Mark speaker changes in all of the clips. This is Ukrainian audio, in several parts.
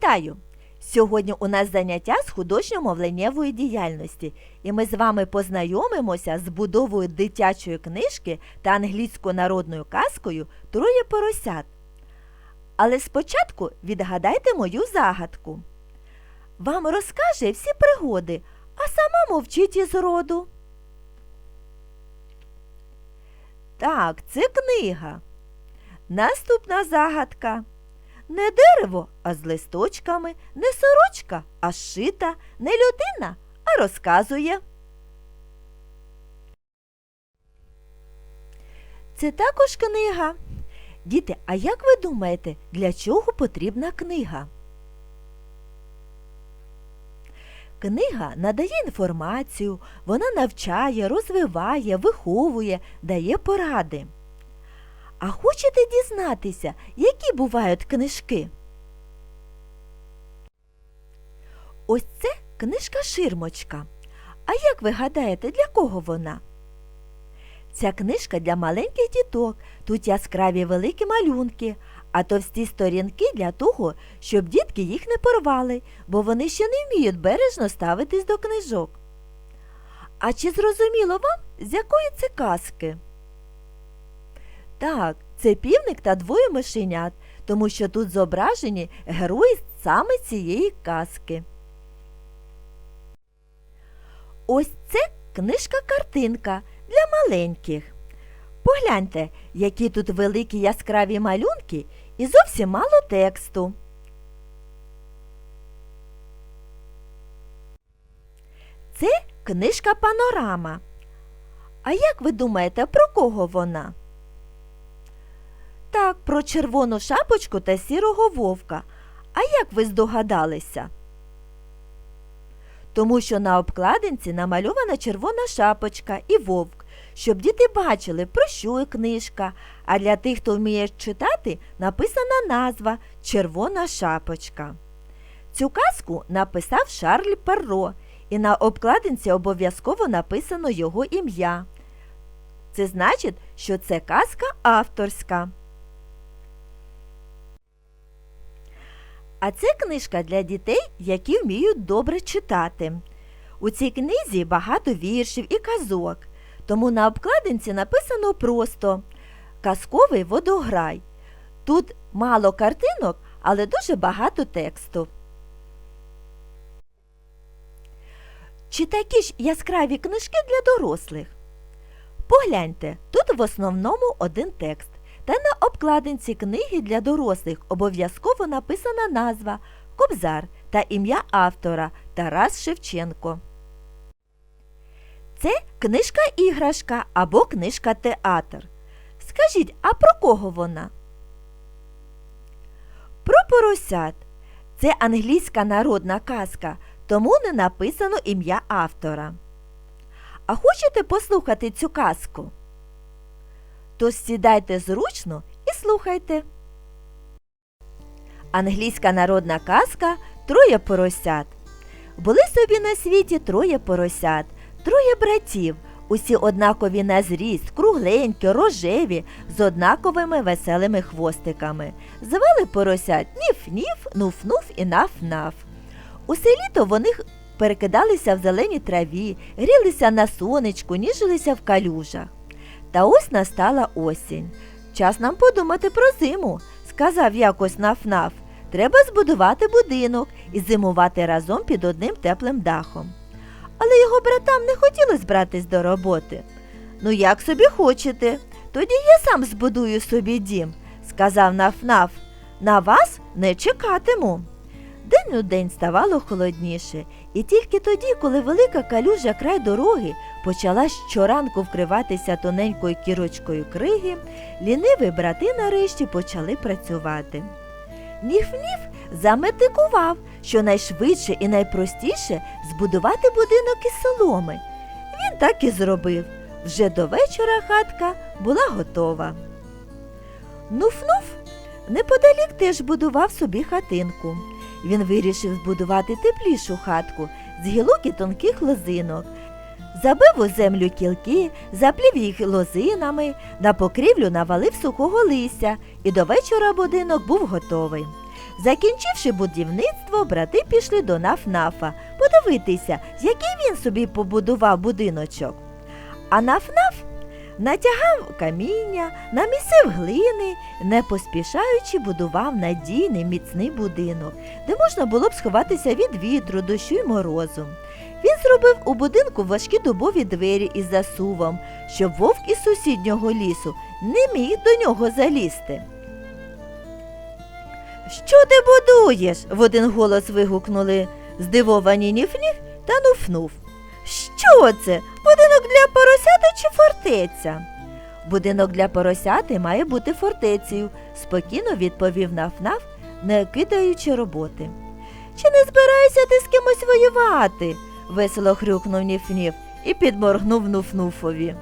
Speaker 1: Вітаю! Сьогодні у нас заняття з художньо-мовленнєвої діяльності, і ми з вами познайомимося з будовою дитячої книжки та англійською народною казкою Троє поросят. Але спочатку відгадайте мою загадку. Вам розкаже всі пригоди, а сама мовчить із роду. Так, це книга. Наступна загадка. Не дерево, а з листочками, не сорочка, а шита, не людина, а розказує. Це також книга. Діти, а як ви думаєте, для чого потрібна книга? Книга надає інформацію, вона навчає, розвиває, виховує, дає поради. А хочете дізнатися, які бувають книжки? Ось це книжка ширмочка. А як ви гадаєте, для кого вона? Ця книжка для маленьких діток. Тут яскраві великі малюнки, а товсті сторінки для того, щоб дітки їх не порвали, бо вони ще не вміють бережно ставитись до книжок. А чи зрозуміло вам, з якої це казки? Так, це півник та двоє мишенят, тому що тут зображені герої саме цієї казки. Ось це книжка-картинка для маленьких. Погляньте, які тут великі яскраві малюнки і зовсім мало тексту. Це книжка Панорама. А як ви думаєте, про кого вона? Так, про червону шапочку та сірого вовка. А як ви здогадалися? Тому що на обкладинці намальована червона шапочка і вовк, щоб діти бачили, про що книжка, а для тих, хто вміє читати, написана назва Червона шапочка. Цю казку написав Шарль Перро, і на обкладинці обов'язково написано його ім'я. Це значить, що це казка авторська. А це книжка для дітей, які вміють добре читати. У цій книзі багато віршів і казок, тому на обкладинці написано просто Казковий водограй. Тут мало картинок, але дуже багато тексту. Чи такі ж яскраві книжки для дорослих? Погляньте, тут в основному один текст. Та на обкладинці книги для дорослих обов'язково написана назва Кобзар та ім'я автора Тарас Шевченко. Це книжка іграшка або книжка театр. Скажіть, а про кого вона? Про поросят. Це англійська народна казка, тому не написано ім'я автора. А хочете послухати цю казку? Тож сідайте зручно і слухайте. Англійська народна казка Троє поросят. Були собі на світі троє поросят, троє братів, усі однакові на зріст, кругленькі, рожеві, з однаковими веселими хвостиками. Звали поросят Ніф-ніф, нуф-нуф і наф-наф. Усе літо вони перекидалися в зеленій траві, грілися на сонечку, ніжилися в калюжах. Та ось настала осінь. Час нам подумати про зиму, сказав якось наф-наф. Треба збудувати будинок і зимувати разом під одним теплим дахом. Але його братам не хотілося братись до роботи. Ну, як собі хочете, тоді я сам збудую собі дім, сказав наф-наф. На вас не чекатиму. День у день ставало холодніше, і тільки тоді, коли велика калюжа край дороги почала щоранку вкриватися тоненькою кірочкою криги, ліниві брати нарешті почали працювати. Ніф-ніф заметикував, що найшвидше і найпростіше збудувати будинок із соломи. Він так і зробив. Вже до вечора хатка була готова. Нуф-нуф неподалік теж будував собі хатинку. Він вирішив збудувати теплішу хатку з гілок і тонких лозинок. Забив у землю кілки, заплів їх лозинами, на покрівлю навалив сухого листя, і до вечора будинок був готовий. Закінчивши будівництво, брати пішли до Нафнафа подивитися, який він собі побудував будиночок. А Нафнаф натягав каміння, намісив глини, не поспішаючи будував надійний міцний будинок, де можна було б сховатися від вітру, дощу й морозу. Він зробив у будинку важкі дубові двері із засувом, щоб вовк із сусіднього лісу не міг до нього залізти. Що ти будуєш? в один голос вигукнули здивовані Ніф-Ніф та Нуф-Нуф. Що це? Будинок для поросяти чи фортеця? Будинок для поросяти має бути фортецею, спокійно відповів Наф-Наф, не кидаючи роботи. Чи не збираєшся ти з кимось воювати? весело хрюкнув Ніф-Ніф і підморгнув Нуф-Нуфові.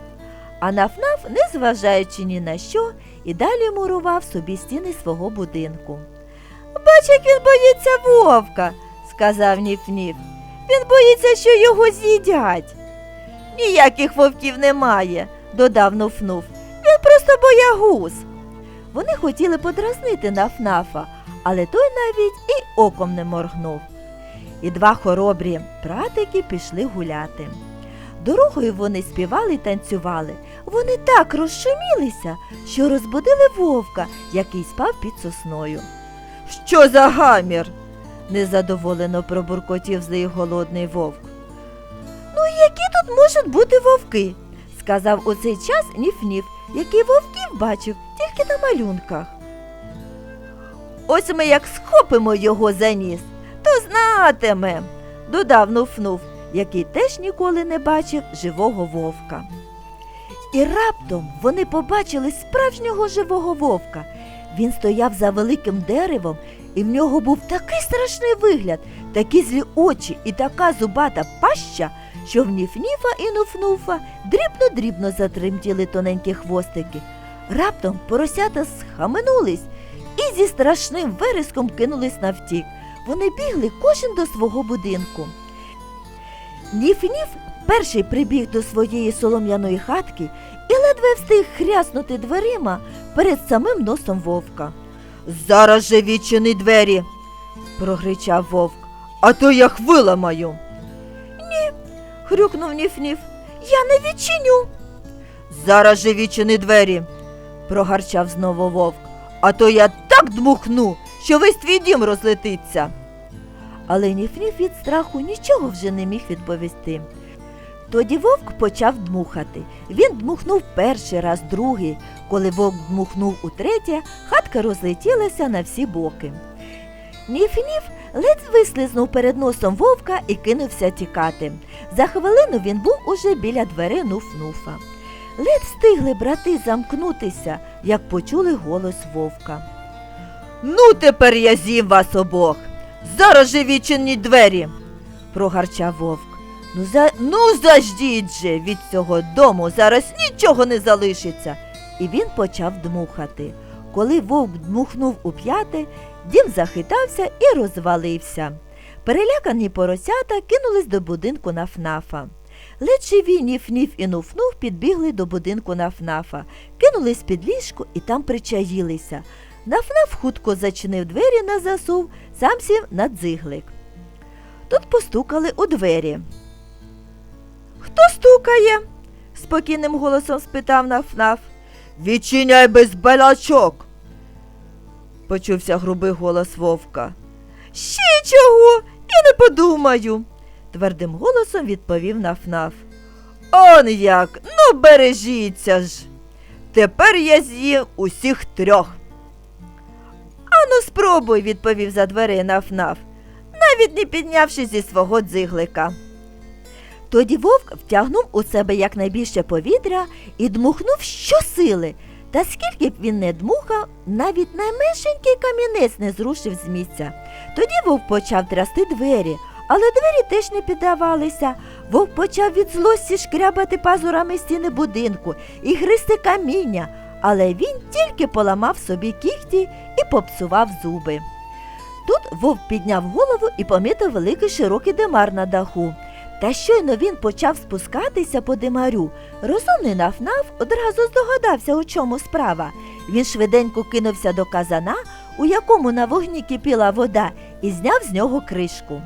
Speaker 1: А Наф-Наф, не зважаючи ні на що, і далі мурував собі стіни свого будинку. Бач, як він боїться вовка, сказав Ніф-Ніф. Він боїться, що його з'їдять. Ніяких вовків немає, додав Нуф-Нуф. Він просто боягуз. Вони хотіли подразнити Наф-Нафа, але той навіть і оком не моргнув. І два хоробрі братики пішли гуляти. Дорогою вони співали й танцювали. Вони так розшумілися, що розбудили вовка, який спав під сосною. Що за гамір? Незадоволено пробуркотів злий голодний вовк. Ну, які тут можуть бути вовки? сказав у цей час Ніф-Ніф, який вовків бачив тільки на малюнках. Ось ми як схопимо його за ніс, то знатиме, додав Нуф-Нуф, який теж ніколи не бачив живого вовка. І раптом вони побачили справжнього живого вовка. Він стояв за великим деревом, і в нього був такий страшний вигляд, такі злі очі і така зубата паща, що в Ніф-Ніфа і Нуф-Нуфа дрібно-дрібно затремтіли тоненькі хвостики. Раптом поросята схаменулись і зі страшним вереском кинулись навтік. Вони бігли кожен до свого будинку. Ніф-Ніф перший прибіг до своєї солом'яної хатки і ледве встиг хряснути дверима перед самим носом вовка. Зараз же відчини двері, прогричав вовк, а то я їх виламаю. Ні, хрюкнув Ніф-Ніф, я не відчиню. Зараз же відчини двері, прогарчав знову вовк, а то я так дмухну, що весь твій дім розлетиться. Але Ніф-Ніф від страху нічого вже не міг відповісти. Тоді вовк почав дмухати. Він дмухнув перший раз, другий. Коли вовк дмухнув утретє, хатка розлетілася на всі боки. Ніф-Ніф ледь вислизнув перед носом вовка і кинувся тікати. За хвилину він був уже біля двери Нуф-Нуфа. Ледь встигли брати замкнутися, як почули голос вовка. Ну, тепер я з'їм вас обох. Зараз же відчиніть двері, прогарчав вовк. Ну, за... ну заждіть же від цього дому, зараз нічого не залишиться. І він почав дмухати. Коли вовк дмухнув у п'яте, дім захитався і розвалився. Перелякані поросята кинулись до будинку Нафнафа. Ледь живі Ніф-Ніф і Нуф-Нуф підбігли до будинку Нафнафа, кинулись під ліжко і там причаїлися. Нафнаф хутко зачинив двері на засув, сам сів на дзиглик. Тут постукали у двері. Хто стукає? спокійним голосом спитав Нафнаф. Відчиняй без балачок. почувся грубий голос вовка. Ще чого? І не подумаю, твердим голосом відповів Нафнаф. Он як, ну бережіться ж. Тепер я з'їв усіх трьох. Ану, спробуй, відповів за двері Нафнаф, навіть не піднявши зі свого дзиглика. Тоді вовк втягнув у себе якнайбільше повітря і дмухнув щосили. Та скільки б він не дмухав, навіть найменшенький камінець не зрушив з місця. Тоді вовк почав трясти двері, але двері теж не піддавалися. Вовк почав від злості шкрябати пазурами стіни будинку і гризти каміння, але він тільки поламав собі кіхті і попсував зуби. Тут вовк підняв голову і помітив великий широкий димар на даху. Та щойно він почав спускатися по димарю. Розумний нафнаф одразу здогадався, у чому справа. Він швиденько кинувся до казана, у якому на вогні кипіла вода, і зняв з нього кришку.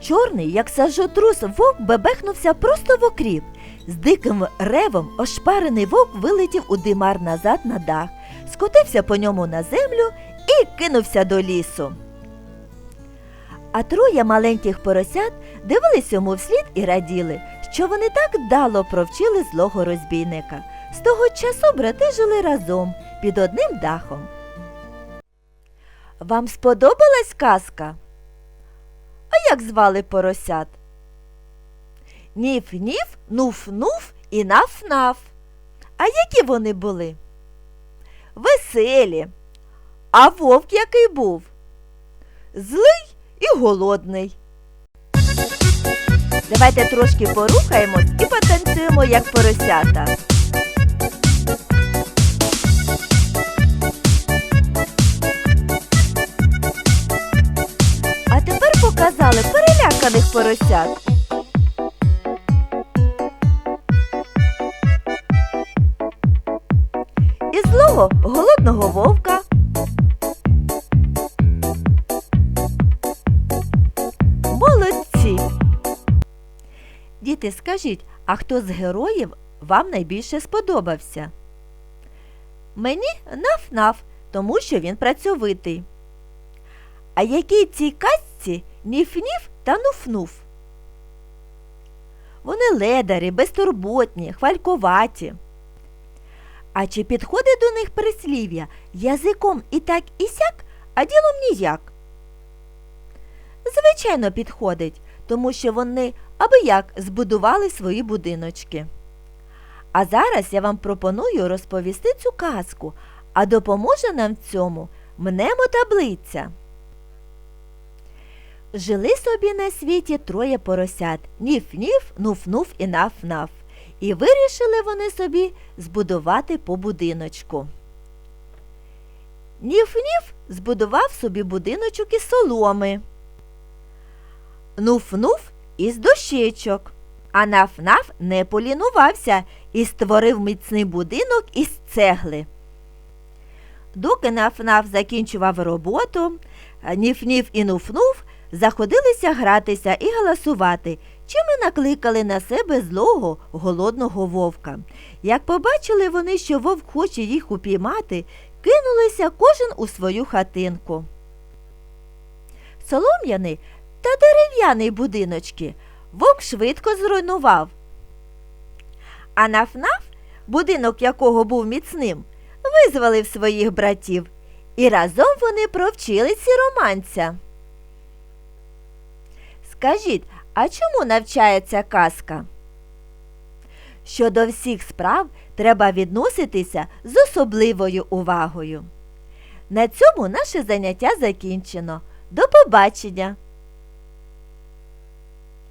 Speaker 1: Чорний, як сажотрус, вовк бебехнувся просто в окріп. З диким ревом ошпарений вовк вилетів у димар назад на дах, скотився по ньому на землю і кинувся до лісу. А троє маленьких поросят дивились йому вслід і раділи, що вони так вдало провчили злого розбійника. З того часу брати жили разом під одним дахом. Вам сподобалась казка? А як звали поросят? Ніф-ніф, нуф-нуф і наф-наф. А які вони були? Веселі. А вовк який був? Злий і голодний. Давайте трошки порухаємось і потанцюємо, як поросята. А тепер показали переляканих поросят. І злого голодного вовка. Діти, скажіть, а хто з героїв вам найбільше сподобався? Мені наф-наф, тому що він працьовитий. А якій цій казці ніф-ніф та нуф-нуф? Вони ледарі, безтурботні, хвалькуваті. А чи підходить до них прислів'я язиком і так і сяк, а ділом ніяк? Звичайно, підходить, тому що вони аби як збудували свої будиночки. А зараз я вам пропоную розповісти цю казку, а допоможе нам в цьому мнемо таблиця. Жили собі на світі троє поросят ніф-ніф, нуф-нуф і наф-наф. І вирішили вони собі збудувати по будиночку. Ніф-ніф збудував собі будиночок із соломи. Нуф-нуф із дощечок. А наф-наф не полінувався і створив міцний будинок із цегли. Доки наф-наф закінчував роботу, ніф-ніф і нуф-нуф заходилися гратися і галасувати, чим і накликали на себе злого голодного вовка. Як побачили вони, що вовк хоче їх упіймати, кинулися кожен у свою хатинку. Солом'яний та дерев'яний будиночки вовк швидко зруйнував. А наф-наф, будинок якого був міцним, визволив своїх братів, і разом вони провчили сіроманця. Скажіть, а чому навчається казка? Що до всіх справ треба відноситися з особливою увагою. На цьому наше заняття закінчено. До побачення!